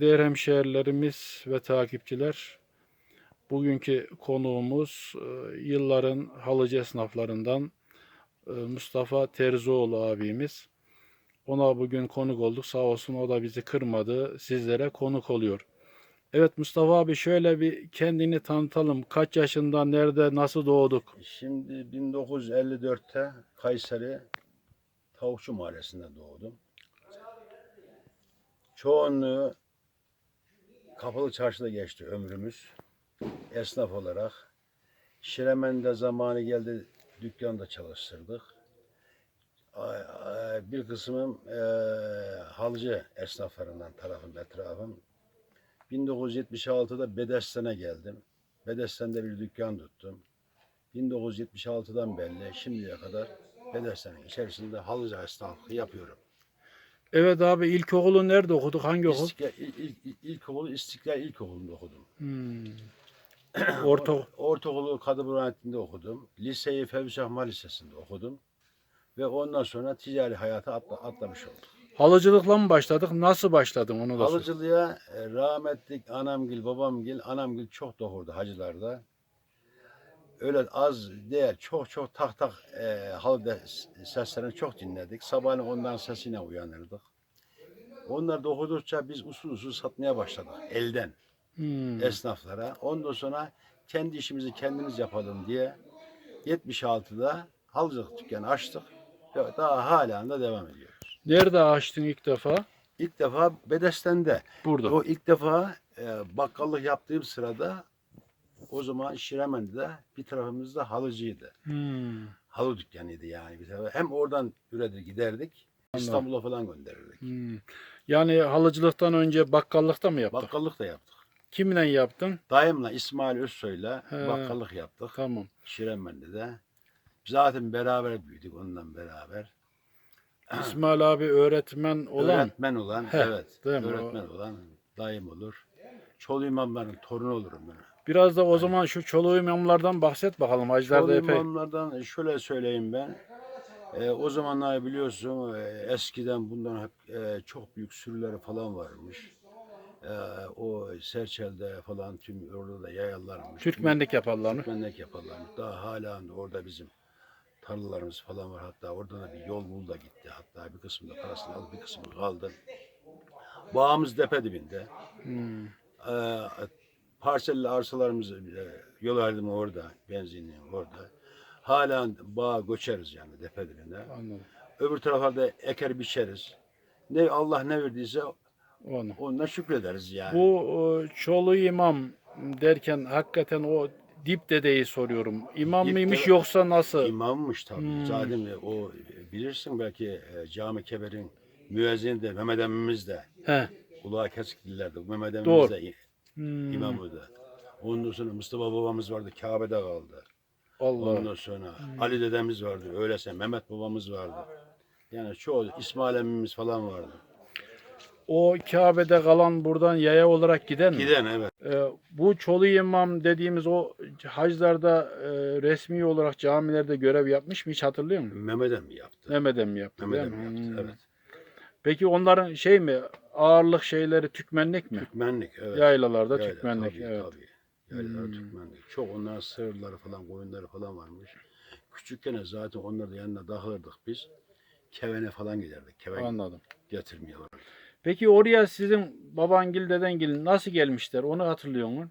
Değerli hemşehrilerimiz ve takipçiler, bugünkü konuğumuz e, yılların halıcı esnaflarından e, Mustafa Terzioğlu abimiz. Ona bugün konuk olduk. Sağ olsun o da bizi kırmadı. Sizlere konuk oluyor. Evet Mustafa abi şöyle bir kendini tanıtalım. Kaç yaşında, nerede, nasıl doğduk? Şimdi 1954'te Kayseri Tavukçu Mahallesi'nde doğdum. Çoğunluğu Kapalı Çarşı'da geçti ömrümüz. Esnaf olarak. Şiremen'de zamanı geldi dükkanda çalıştırdık. Bir kısmım eee halıcı esnaflarından tarafım, etrafım. 1976'da Bedesten'e geldim. Bedesten'de bir dükkan tuttum. 1976'dan beri şimdiye kadar Bedesten'in içerisinde halıcı esnaflığı yapıyorum. Evet abi ilkokulu nerede okuduk? Hangi okul? İstiklal, il, il, il, ilkokulu İstiklal İlkokulu'nda okudum. Hmm. Orta Ortaokulu Kadı Burhanettin'de okudum. Liseyi Fevzi Şahma Lisesi'nde okudum. Ve ondan sonra ticari hayata atla, atlamış oldum. halıcılıkla mı başladık? Nasıl başladın onu da. Halıcılığa e, rahmetlik anamgil, babamgil, anamgil çok dokurdu hacılarda. Öyle az değil, çok çok tak tak e, halı de, seslerini çok dinledik. Sabahleyin onların sesine uyanırdık. Onlar dokudukça biz usul usul satmaya başladık elden Hmm. esnaflara. Ondan sonra kendi işimizi kendimiz yapalım diye 76'da halıcılık dükkanı açtık. Daha halen de devam ediyoruz. Nerede açtın ilk defa? İlk defa Bedesten'de. Burada. O ilk defa e, bakkallık yaptığım sırada o zaman Şiremen'de bir tarafımızda halıcıydı. Hmm. Halı dükkanıydı yani bir tarafı. Hem oradan üretir giderdik. İstanbul'a falan gönderirdik. Hmm. Yani halıcılıktan önce bakkallıkta mı yaptık? Bakkallık da yaptık. Kiminle yaptın? Dayımla İsmail Özsoy'la He. bakkallık yaptık. Tamam. Şiremen'de de. Zaten beraber büyüdük ondan beraber. İsmail abi öğretmen olan. Öğretmen olan, He, evet. Öğretmen olan dayım olur. Çolu imamların torunu olurum ben. Biraz da o zaman şu çoluğu imamlardan bahset bakalım. Hacılarda Çolu epey. imamlardan şöyle söyleyeyim ben. Ee, o zamanlar biliyorsun e, eskiden bundan hep e, çok büyük sürüleri falan varmış. Ee, o Serçel'de falan tüm orada da yayarlarmış. Türkmenlik yaparlarmış. Türkmenlik yaparlarmış. Daha hala orada bizim tarlalarımız falan var. Hatta orada da bir yol bul da gitti. Hatta bir kısmında parasını aldı, bir kısmı kaldı. Bağımız depe dibinde. Hmm. Ee, parselli arsalarımız e, yol ayrımı orada, benzinliğin orada. Hala bağ göçeriz yani depe dibinde. Anladım. Öbür taraflarda eker biçeriz. Ne Allah ne verdiyse Onu. onunla şükrederiz yani. Bu o, çoluğu imam derken hakikaten o dip dedeyi soruyorum. İmam Dip mıymış dede- yoksa nasıl? İmammış tabii. Hmm. Zaten o bilirsin belki e, Cami Keber'in müezzini de Mehmet emmimiz de He. Ulağa Keskiller'de Mehmet Doğru. emmimiz de i- Hmm. imamıydı. Ondan sonra Mustafa babamız vardı Kabe'de kaldı. Allah. Ondan sonra Ali dedemiz vardı. Öylese Mehmet babamız vardı. Yani çoğu İsmail emmimiz falan vardı. O Kabe'de kalan buradan yaya olarak giden mi? Giden evet. Ee, bu Çolu imam dediğimiz o haclarda e, resmi olarak camilerde görev yapmış mı hiç hatırlıyor musun? Mehmet emmi yaptı. Mehmet mi yaptı? Mehmet değil mi? yaptı Hmm. evet. Peki onların şey mi ağırlık şeyleri tükmenlik mi? Türkmenlik evet. Yaylalarda Yayla, tükmenlik tabii, evet. Tabii. Yaylalar Hmm. Türkmenlik. Çok onların sığırları falan, koyunları falan varmış. Küçükken zaten onları da yanına dağılırdık biz. Kevene falan giderdik. Keven Anladım. varırdık. Peki oraya sizin babangil dedengil nasıl gelmişler onu hatırlıyor musun?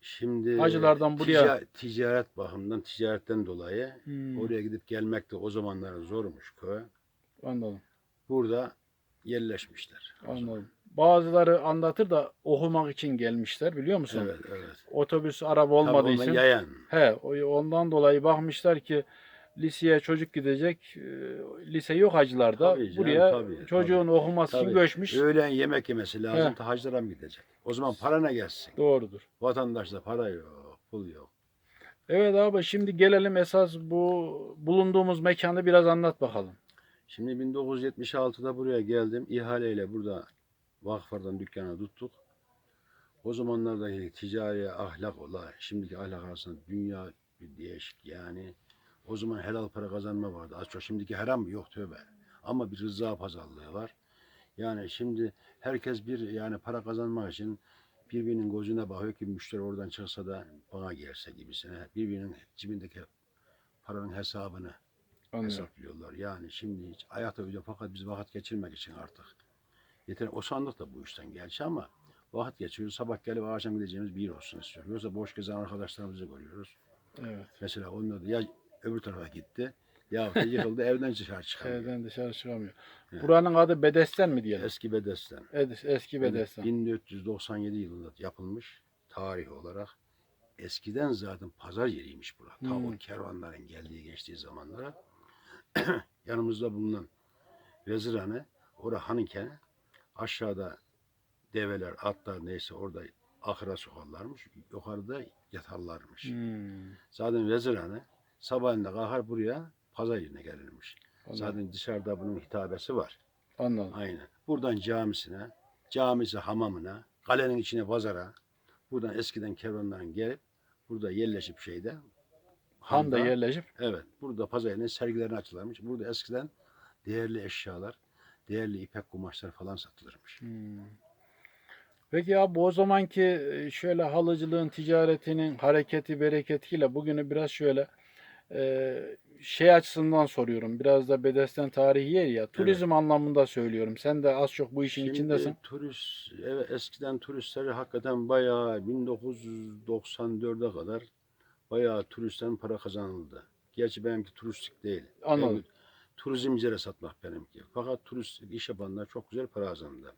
Şimdi Hacılardan buraya- tica- ticaret bakımından, ticaretten dolayı Hmm, oraya gidip gelmek de o zamanlar zormuş köy. Anladım. Burada yerleşmişler. Anladım. Bazıları anlatır da okumak için gelmişler biliyor musun? Evet, evet. Otobüs, araba Tabii olmadığı onlar için. yayan. He, ondan dolayı bakmışlar ki liseye çocuk gidecek, e, lise yok hacılarda. Tabii canım, Buraya tabii, çocuğun okuması için Tabii. göçmüş. Öğlen yemek yemesi lazım. He. Hacılara mı gidecek? O zaman para ne gelsin? Doğrudur. Vatandaşta para yok, pul yok. Evet abi şimdi gelelim esas bu bulunduğumuz mekanı biraz anlat bakalım. Şimdi 1976'da buraya geldim. İhaleyle burada vakıflardan dükkanı tuttuk. O zamanlardaki ticari ahlak ola, şimdiki ahlak arasında dünya bir değişik yani. O zaman helal para kazanma vardı. Az çok şimdiki haram? Yok tövbe. Ama bir rıza pazarlığı var. Yani şimdi herkes bir yani para kazanmak için birbirinin gözüne bakıyor ki müşteri oradan çıksa da bana gelse gibisine. Birbirinin cebindeki paranın hesabını Anlıyorum. hesaplıyorlar. Yani şimdi hiç ayakta uyuyor fakat biz vakit geçirmek için artık. Yeter o sandık da bu işten gerçi ama vakit geçiriyoruz. Sabah gelip akşam gideceğimiz bir olsun istiyoruz. Yoksa boş gezen arkadaşlarımızı görüyoruz. Evet. Mesela onlar da ya öbür tarafa gitti ya yıkıldı evden dışarı çıkamıyor. Evden dışarı çıkamıyor. Evet. Buranın adı Bedesten mi diyelim? Eski Bedesten. Es- Eski Bedesten. 1497 yılında yapılmış tarih olarak. Eskiden zaten pazar yeriymiş bura. Ta Hmm. o kervanların geldiği geçtiği zamanlara. Yanımızda bulunan vezirhane, orada hanıken aşağıda develer, atlar neyse orada ahıra sokarlarmış. Yukarıda yatarlarmış. Hmm. Zaten vezirhane sabahleyin de kalkar buraya pazar yerine gelirmiş. Anladım. Zaten dışarıda bunun hitabesi var. Anladım. Aynen. Buradan camisine, camisi hamamına, kalenin içine pazara, buradan eskiden kervanların gelip burada yerleşip şeyde Han'da- yerleşip Evet. Burada pazar yerine sergilerini açılarmış. Burada eskiden değerli eşyalar, değerli ipek kumaşlar falan satılırmış. Hmm. Peki abi o zamanki e, şöyle halıcılığın, ticaretinin hareketi, bereketiyle bugünü biraz şöyle e, şey açısından soruyorum. Biraz da Bedesten tarihi yer ya. Turizm anlamında söylüyorum. Sen de az çok bu işin Şimdi içindesin. turist, evet, eskiden turistleri hakikaten bayağı 1994'e kadar bayağı turistten para kazanıldı. Gerçi benimki turistik değil. Anladım. Benimki turizmcilere satmak benimki. Fakat turist iş yapanlar çok güzel para kazandı.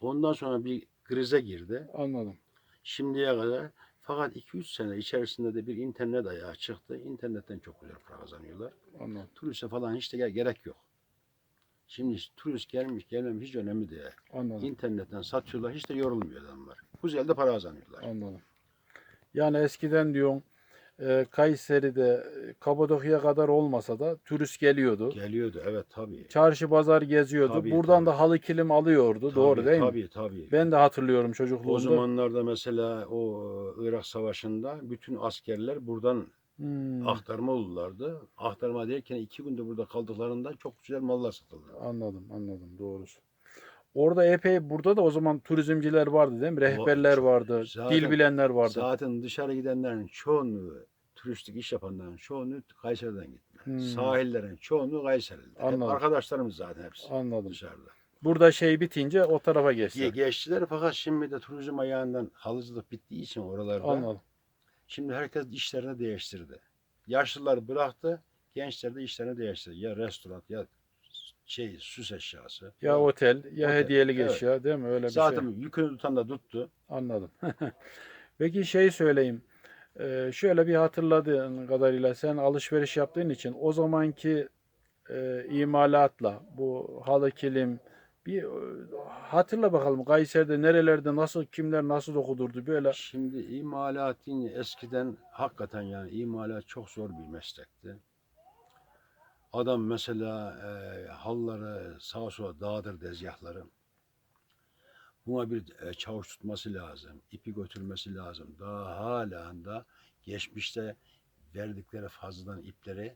Ondan sonra bir krize girdi. Anladım. Şimdiye kadar fakat 2-3 sene içerisinde de bir internet ayağı çıktı. İnternetten çok güzel para kazanıyorlar. Anladım. Turiste falan hiç de gerek yok. Şimdi turist gelmiş gelmemiş hiç önemli değil. Anladım. İnternetten satıyorlar hiç de yorulmuyor adamlar. Güzel de para kazanıyorlar. Anladım. Yani eskiden diyorsun e, Kayseri'de e, Kapadokya'ya kadar olmasa da turist geliyordu. Geliyordu evet tabii. Çarşı pazar geziyordu. Tabii, Buradan tabii. da halı kilim alıyordu. Doğru Tabii, değil mi? tabii, Tabii Ben de hatırlıyorum O çocukluğumda. zamanlarda mesela o Irak Savaşı'nda bütün askerler buradan Hmm, aktarma olurlardı. Aktarma derken iki günde burada kaldıklarında çok güzel mallar satıldı. anladım, anladım. Doğrusu. Orada epey burada da o zaman turizmciler vardı değil mi? Rehberler vardı, zaten- dil bilenler vardı. Zaten dışarı gidenlerin çoğunluğu, turistik iş yapanların çoğunluğu Kayseri'den gitme. Hmm. Sahillerin çoğunluğu Kayseri'de. Hep Anladım. arkadaşlarımız zaten hepsi Anladım. dışarıda. Burada şey bitince o tarafa Ge- geçti. Geçtiler fakat şimdi de turizm ayağından halıcılık bittiği için oralarda Anladım. şimdi herkes işlerini değiştirdi. Yaşlılar bıraktı, gençler de işlerini değiştirdi. Ya restoran ya şey süs eşyası. Ya otel, ya Otel, hediyelik evet. eşya değil mi? Öyle bir Zaten şey. yükünü tutan da tuttu. Anladım. Peki şey söyleyeyim. Ee, şöyle bir hatırladığın kadarıyla sen alışveriş yaptığın için o zamanki e, imalatla bu halı kilim bir e, hatırla bakalım Kayseri'de nerelerde nasıl kimler nasıl dokudurdu böyle. Şimdi imalatın eskiden hakikaten yani imalat çok zor bir meslekti. Adam mesela e, halları sağa sola dağıtır dezgahları. Buna bir e, çavuş tutması lazım. ipi götürmesi lazım. Daha hala da geçmişte verdikleri fazladan ipleri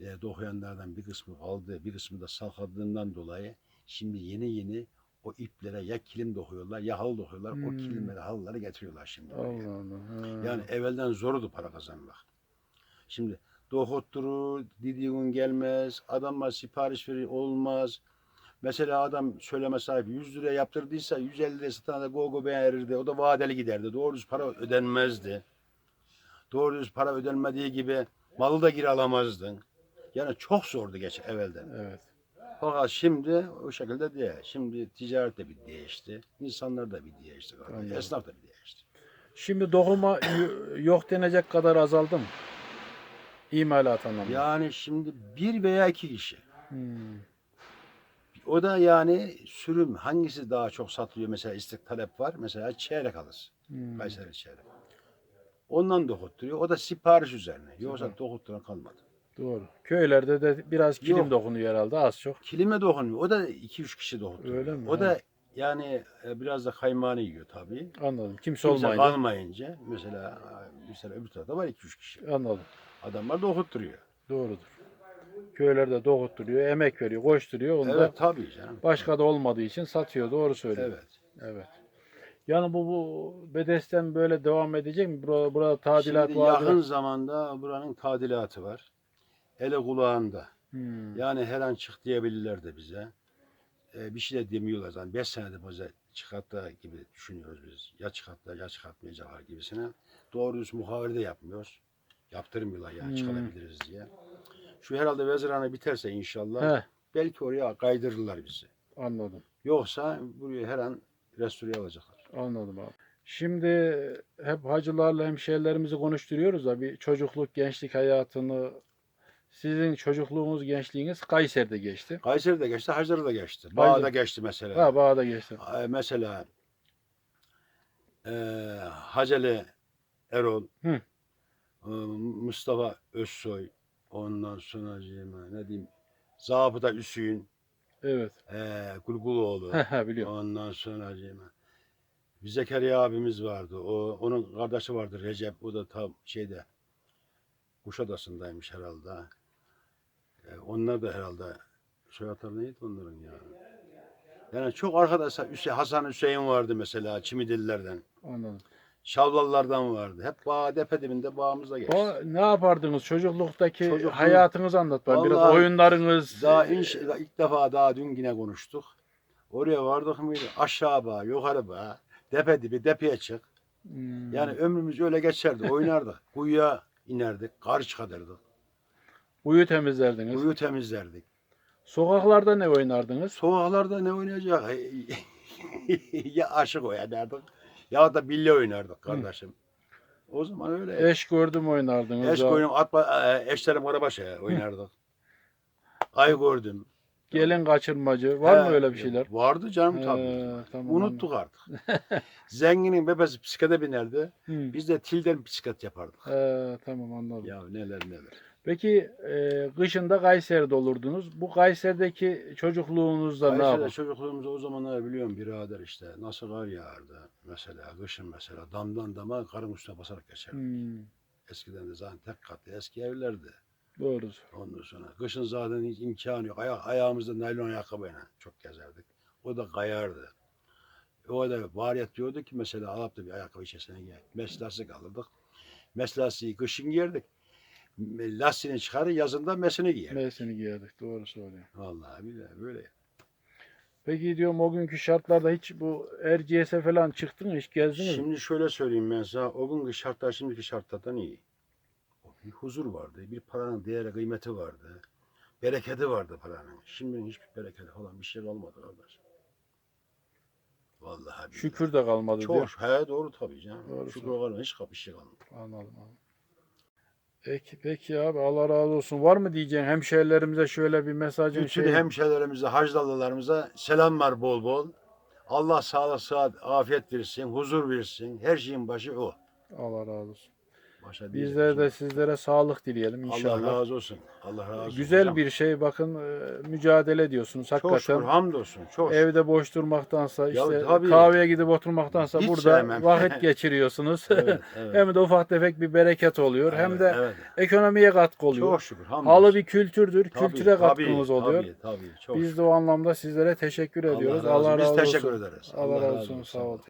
e, dokuyanlardan bir kısmı kaldı, bir kısmı da salkadığından dolayı şimdi yeni yeni o iplere ya kilim dokuyorlar ya halı dokuyorlar. O Hmm. kilimleri halıları getiriyorlar şimdi. Allah Allah. ha. Yani evvelden zordu para kazanmak. Şimdi dokutturur, dediği gün gelmez, adamlar sipariş verir olmaz. Mesela adam söyleme sahibi 100 liraya yaptırdıysa 150 liraya satan da go go beğenirdi. O da vadeli giderdi. Doğru düz para ödenmezdi. Doğru düz para ödenmediği gibi malı da geri alamazdın. Yani çok zordu geç evvelden. Evet. Fakat şimdi o şekilde değil. Şimdi ticaret de bir değişti. İnsanlar da bir değişti. Anladım. Esnaf da bir değişti. Şimdi dokuma yok denecek kadar azaldı mı? İmalat anlamında. Yani şimdi bir veya iki kişi. Hmm, O da yani sürüm hangisi daha çok satılıyor mesela istek talep var. Mesela çeyrek alır. hmm. Kayseri çeyrek. Ondan dokutturuyor. O da sipariş üzerine. Yoksa Sipariş. dokutturan kalmadı. Doğru. Köylerde de biraz kilim Yok. dokunuyor herhalde az çok. Kilime dokunuyor. O da iki üç kişi dokutturuyor. Öyle mi? O da yani e, biraz da kaymağını yiyor tabii. Anladım. Kimse Kimse olmayınca. kalmayınca mesela mesela öbür tarafta var iki üç kişi. Anladım. Adamlar dokutturuyor. Doğrudur. köylerde doğutturuyor, emek veriyor, koşturuyor. Onu da Evet tabii canım. başka da olmadığı için satıyor. Doğru söylüyor. Evet. Evet. Yani bu, bu bedesten böyle devam edecek mi? Burada, burada tadilat Şimdi vardı. yakın zamanda buranın tadilatı var. Ele kulağında. Hmm. Yani her an çık diyebilirler de bize. Ee, bir şey de demiyorlar zaten. Beş senede bize çıkartta gibi düşünüyoruz biz. Ya çıkartlar ya çıkartmayacaklar gibisine. Doğru düz muhavere de yapmıyoruz. Yaptırmıyorlar yani Hmm. çıkarabiliriz diye. Şu herhalde vezirhane biterse inşallah Heh, belki oraya kaydırırlar bizi. anladım. Yoksa buraya her an restore alacaklar. Anladım abi. Şimdi hep hacılarla hemşehrilerimizi konuşturuyoruz da bir çocukluk, gençlik hayatını sizin çocukluğunuz, gençliğiniz Kayseri'de geçti. Kayseri'de geçti, Hacır'da geçti. Kayseri- Bağda geçti mesela. Ha, Bağ'da geçti. Ee, mesela e, Haceli Erol, Hı. E, Mustafa Özsoy, ondan sonra ne diyeyim, Zabıta Hüseyin, Evet. e, Gulguloğlu, He he biliyorum. ondan sonra bir Zekeriya abimiz vardı. O onun kardeşi vardı Recep. O da tam şeyde Kuşadası'ndaymış herhalde. E, onlar da herhalde soyadları neydi onların ya? Yani çok arkadaşlar Hüseyin, Hasan Hüseyin vardı mesela Çimidillerden. Anladım. Şavlallardan vardı. Hep bağ depe dibinde bağımızda geçti. O, ne yapardınız çocukluktaki Çocukluğum- hayatınızı anlat bana. Biraz Vallahi oyunlarınız. Daha inş, ilk defa daha dün yine konuştuk. Oraya vardık mıydı? Aşağı bağ, yukarı bağ, depe dibi, depeye çık. Hmm, Yani ömrümüz öyle geçerdi. Oynardık. Kuyuya inerdik. Kar çıkarırdık. uyu temizlerdiniz. Kuyu temizlerdik. Sokaklarda ne oynardınız? Sokaklarda ne oynayacak? ya aşık oynardık ya da bilye oynardık kardeşim. O zaman öyle. Eş gördüm oynardınız. Eş koyun atma, e, eşlerim karabaşa oynardık. Ay gördüm. Gelin kaçırmacı. Var mı He, öyle bir şeyler? Vardı canım tabii. tamam, Unuttuk artık. Zenginin bebesi bisiklete binerdi. Hı. Biz de tilden bisiklet yapardık. He, tamam anladım. Ya neler neler. Peki e, kışında Kayseri'de olurdunuz. Bu Kayseri'deki çocukluğunuzda ne Kayseri'de yapın? çocukluğumuzda o zamanlar biliyorum birader işte nasıl kar yağardı mesela kışın mesela damdan dama karın üstüne basarak geçerdi. Hmm, Eskiden de zaten tek katlı eski evlerdi. doğru. Ondan sonra kışın zaten hiç imkanı yok. Aya- ayağımızda naylon ayakkabıyla çok gezerdik. O da kayardı. O da variyet diyordu ki mesela alıp da bir ayakkabı içerisine giyer. Meslaslık alırdık. Meslasıyı kışın giyerdik. Lastiğini çıkarır yazında mesini giyer. Mevsimi giyerdik. Doğru söylüyor. Vallahi billahi böyle. Peki diyorum o günkü şartlarda hiç bu Erciyes'e falan çıktın mı? Hiç gezdiniz mi? Şimdi şöyle söyleyeyim ben sana. O günkü şartlar şimdiki şartlardan iyi. Bir huzur vardı. Bir paranın değeri kıymeti vardı. Bereketi vardı paranın. Şimdi hiçbir bereketi falan bir şey kalmadı kardeş. Vallahi billahi. Şükür de kalmadı Çok, diyor. he doğru tabii canım. Doğru Şükür kalmadı. Hiç bir şey kalmadı. Anladım anladım. Peki, peki abi Allah razı olsun. Var mı diyeceğin hemşehrilerimize şöyle bir mesajın Bütün şey? hemşehrilerimize, hacdalılarımıza selamlar bol bol. Allah sağlık, sıhhat, afiyet versin, huzur versin. Her şeyin başı o. Allah razı olsun. Başa Bizler de sizlere sağlık dileyelim Allah inşallah. razı olsun. Allah razı olsun. Güzel hocam. bir şey bakın e, mücadele ediyorsunuz Çok şükür, hakikaten. hamdolsun. Çok şükür. Evde boş durmaktansa işte tabii. kahveye gidip oturmaktansa Hiç burada sevmem. vakit geçiriyorsunuz. Evet, evet. hem de ufak tefek bir bereket oluyor hem Evet, de evet. ekonomiye katkı oluyor. Çok şükür. hamdolsun. Halı bir kültürdür. Tabii, Kültüre tabii, katkımız oluyor. Tabii, tabii. Çok Biz de o anlamda sizlere teşekkür ediyoruz. Allah razı olsun. Allah razı Biz teşekkür olsun. ederiz. Allah razı olsun. Sağ olun.